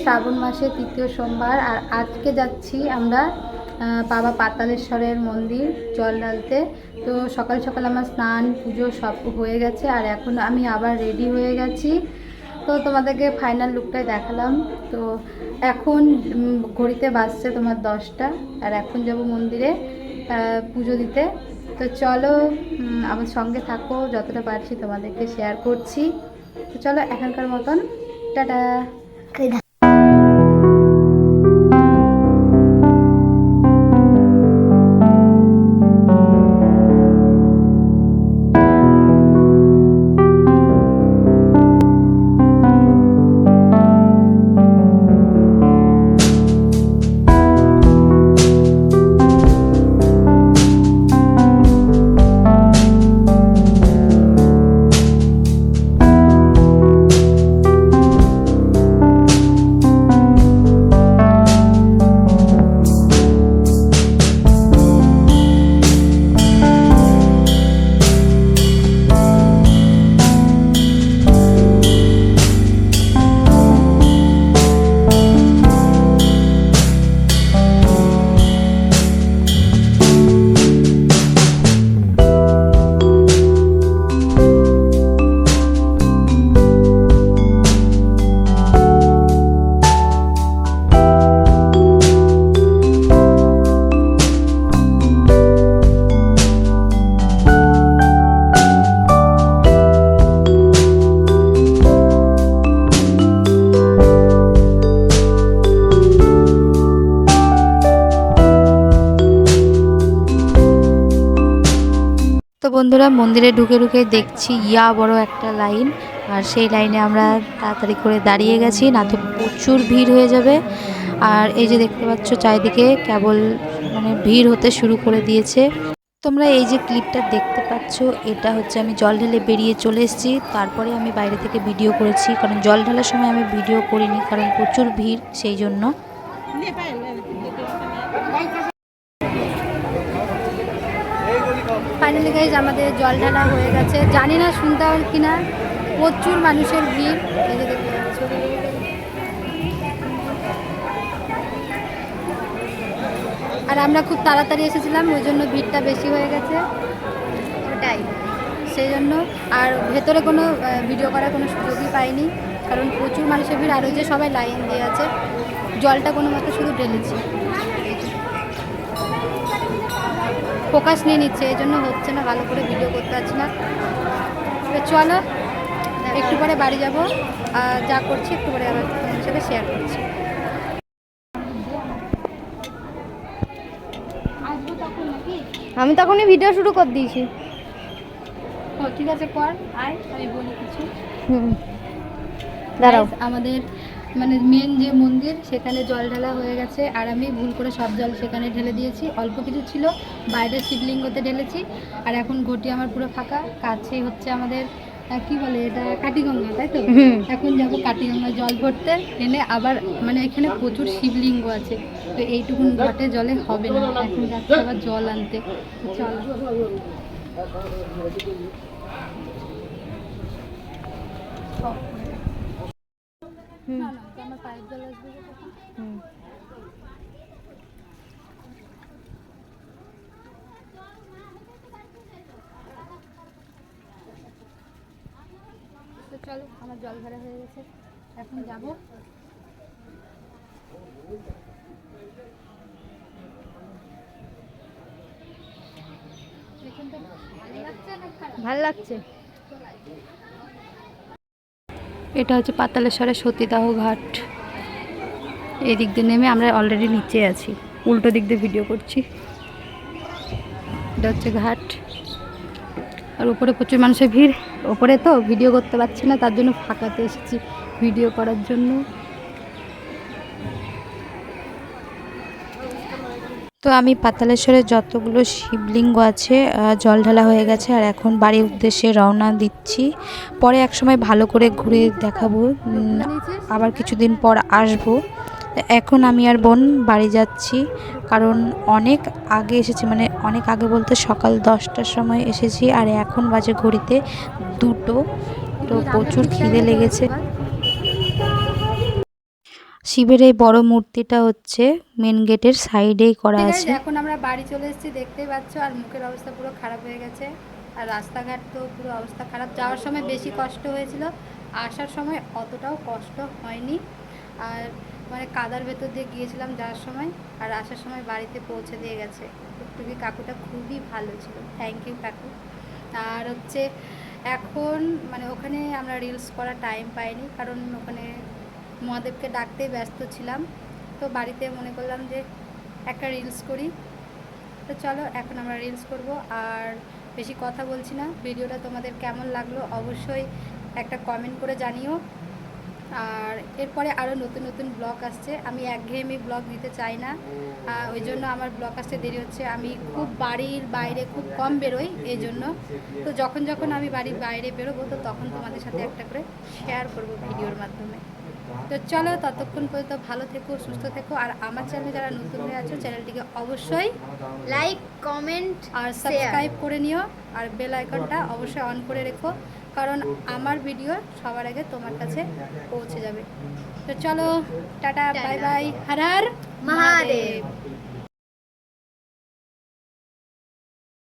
শ্রাবণ মাসে তৃতীয় সোমবার, আর আজকে যাচ্ছি আমরা বাবা পাতালেশ্বরের মন্দির জল ঢালতে। তো সকাল সকাল আমার স্নান, পুজো সব হয়ে গেছে, আর এখন আমি আবার রেডি হয়ে গেছি। তো তোমাদেরকে ফাইনাল লুকটাই দেখালাম। তো এখন ঘড়িতে বাজছে তোমার দশটা, আর এখন যাব মন্দিরে পুজো দিতে। তো চলো আমার সঙ্গে থাকো, যতটা পারছি তোমাদেরকে শেয়ার করছি। তো চলো এখনকার মতন টাটা। বন্ধুরা, মন্দিরে ঢুকে ঢুকে দেখছি ইয়া বড় একটা লাইন। আর সেই লাইনে আমরা তাড়াতাড়ি করে দাঁড়িয়ে গেছি, না তো প্রচুর ভিড় হয়ে যাবে। আর এই যে দেখতে পাচ্ছ, চারিদিকে কেবল মানে ভিড় হতে শুরু করে দিয়েছে। তোমরা এই যে ক্লিপটা দেখতে পাচ্ছ, এটা হচ্ছে আমি জল ঢেলে বেরিয়ে চলে এসেছি। তারপরে আমি বাইরে থেকে ভিডিও করেছি, কারণ জল ঢালার সময় আমি ভিডিও করিনি, কারণ প্রচুর ভিড়, সেই জন্য। ফাইনালি গাইজ আমাদের জল ঢালা হয়ে গেছে। জানি না শুনতে হবে কিনা। প্রচুর মানুষের ভিড়। আর আমরা খুব তাড়াতাড়ি এসেছিলাম, ওই জন্য ভিড়টা বেশি হয়ে গেছে। ওটাই। সেই জন্য। আর ভেতরে কোনো ভিডিও করার কোনো সুযোগই পাইনি। কারণ প্রচুর মানুষের ভিড়। আর ওই যে সবাই লাইন দিয়ে আছে, জলটা কোনো মতো শুধু ঢেলেছি। ফোকাস নিয়ে নিচ্ছে এই জন্য হচ্ছে না ভালো করে ভিডিও করতে পারছি না। চলো একটু পরে বাড়ি যাব আর যা করছি একটু পরে আবার তোমাদের সাথে শেয়ার করছি। আমি তখনই ভিডিও শুরু করে দিয়েছি। ঠিক আছে কর আয় আমি বলি কিছু। হুম। দাঁড়াও। আমাদের মানে মেন যে মন্দির সেখানে জল ঢালা হয়ে গেছে। আর আমি ভুল করে সব জল সেখানে ঢেলে দিয়েছি। অল্প কিছু ছিল বাইরের শিবলিঙ্গতে ঢেলেছি। আর এখন ঘটি আমার পুরো ফাঁকা। কাছে হচ্ছে আমাদের কি বলে এটা? কাটিগঙ্গা তাই তো? এখন যাব কাটিগঙ্গা জল ভরতে। এনে আবার মানে এখানে প্রচুর শিবলিঙ্গ আছে। তো এইটুকুন ঘটে জলে হবে না। এখন যাচ্ছে আবার জল আনতে। চল। হুম না, না, আমার পায়ের জল আসবে হুম। তো চলো আমার জল ভরা হয়ে গেছে। এখন যাব। ভালো লাগছে এটা হচ্ছে পাতালেশ্বরের সতীদাহ ঘাট। এই দিক দিয়ে নেমে আমরা অলরেডি নিচে আছি। উল্টো দিক দিয়ে ভিডিও করছি। এটা হচ্ছে ঘাট। আর উপরে প্রচুর মানুষের ভিড়। ওপরে তো ভিডিও করতে পারছি না, তার জন্য ফাঁকাতে এসেছি ভিডিও করার জন্য। তো আমি পাতালেশ্বরের যতগুলো শিবলিঙ্গ আছে জল ঢালা হয়ে গেছে আর এখন বাড়ির উদ্দেশ্যে রওনা দিচ্ছি। পরে এক সময় ভালো করে ঘুরে দেখাবো। আবার কিছুদিন পর আসব। এখন আমি আর বোন বাড়ি যাচ্ছি। কারণ অনেক আগে এসেছি মানে অনেক আগে বলতে সকাল দশটার সময় এসেছি। আর এখন বাজে ঘড়িতে দুটো। তো প্রচুর খিদে লেগেছে। শিবের এই বড় মূর্তিটা হচ্ছে মেন গেটের সাইডেই করা আছে। এখন আমরা বাড়ি চলে এসেছি দেখতেই পাচ্ছ আর মুখের অবস্থা পুরো খারাপ হয়ে গেছে আর রাস্তাঘাট তো পুরো অবস্থা খারাপ। যাওয়ার সময় বেশি কষ্ট হয়েছিল আসার সময় অতটাও কষ্ট হয়নি। আর মানে কাদার ভেতর দিয়ে গিয়েছিলাম যাওয়ার সময় আর আসার সময় বাড়িতে পৌঁছে দিয়ে গেছে। টুকটুকি কাকুটা খুবই ভালো ছিল থ্যাংক ইউ কাকু। আর হচ্ছে এখন মানে ওখানে আমরা রিলস করার টাইম পাইনি কারণ ওখানে মহাদেবকে ডাকতেই ব্যস্ত ছিলাম। তো বাড়িতে মনে করলাম যে একটা রিলস করি। তো চলো এখন আমরা রিলস করব। আর বেশি কথা বলছি না। ভিডিওটা তোমাদের কেমন লাগল অবশ্যই একটা কমেন্ট করে জানিও। আর এরপরে আরও নতুন নতুন ব্লগ আসছে। আমি একঘেয়েমি ব্লগ দিতে চাই না। ওই জন্য আমার ব্লগ আসতে দেরি হচ্ছে। আমি খুব বাড়ির বাইরে খুব কম বেরোই এই জন্য তো যখন যখন আমি বাড়ির বাইরে বেরোবো তো তখন তোমাদের সাথে একটা করে শেয়ার করব ভিডিওর মাধ্যমে। তো চলো ততক্ষণ পর্যন্ত ভালো থেকো সুস্থ থেকো। আর আমার চ্যানেলে যারা নতুন হয়ে আছো চ্যানেলটিকে অবশ্যই লাইক কমেন্ট আর সাবস্ক্রাইব করে নিও। আর বেল আইকনটা অবশ্যই অন করে রেখো। কারণ আমার ভিডিও সবার আগে তোমার কাছে পৌঁছে যাবে। তো চলো tata bye bye Har Har. Mahadev.